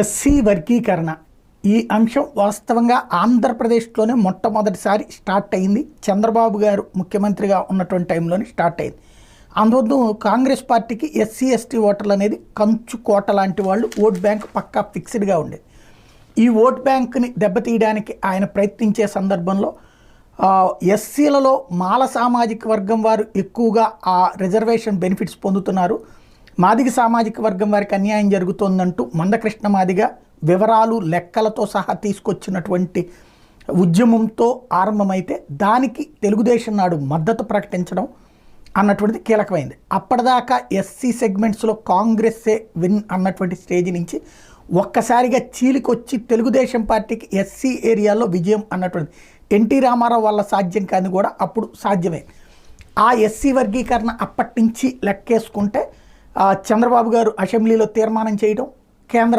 SC వర్గీకరణ. ఈ అంశం వాస్తవంగా ఆంధ్రప్రదేశ్లోనే మొట్టమొదటిసారి స్టార్ట్ అయింది. చంద్రబాబు గారు ముఖ్యమంత్రిగా ఉన్నటువంటి టైంలోనే స్టార్ట్ అయింది. అందువల్ల కాంగ్రెస్ పార్టీకి ఎస్సీ ఎస్టీ ఓటర్లు అనేది కంచు కోట లాంటి వాళ్ళు ఓట్ బ్యాంక్ పక్కా ఫిక్స్డ్గా ఉండేది ఈ ఓట్ బ్యాంక్ని దెబ్బతీయడానికి ఆయన ప్రయత్నించే సందర్భంలో ఎస్సీలలో మాల సామాజిక వర్గం వారు ఎక్కువగా ఆ రిజర్వేషన్ బెనిఫిట్స్ పొందుతున్నారు. మాదిగ సామాజిక వర్గం వారికి అన్యాయం జరుగుతోందంటూ మందకృష్ణ మాదిగ వివరాలు లెక్కలతో సహా తీసుకొచ్చినటువంటి ఉద్యమంతో ఆరంభమైతే దానికి తెలుగుదేశం నాడు మద్దతు ప్రకటించడం అన్నటువంటిది కీలకమైంది. అప్పటిదాకా ఎస్సీ సెగ్మెంట్స్లో కాంగ్రెస్సే విన్ అన్నటువంటి స్టేజ్ నుంచి ఒక్కసారిగా చీలికొచ్చి తెలుగుదేశం పార్టీకి ఎస్సీ ఏరియాలో విజయం అన్నటువంటిది. ఎన్టీ రామారావు వల్ల సాధ్యం కాని కూడా అప్పుడు సాధ్యమే. ఆ ఎస్సీ వర్గీకరణ అప్పటి నుంచి లెక్కేసుకుంటే చంద్రబాబు గారు అసెంబ్లీలో తీర్మానం చేయడం కేంద్ర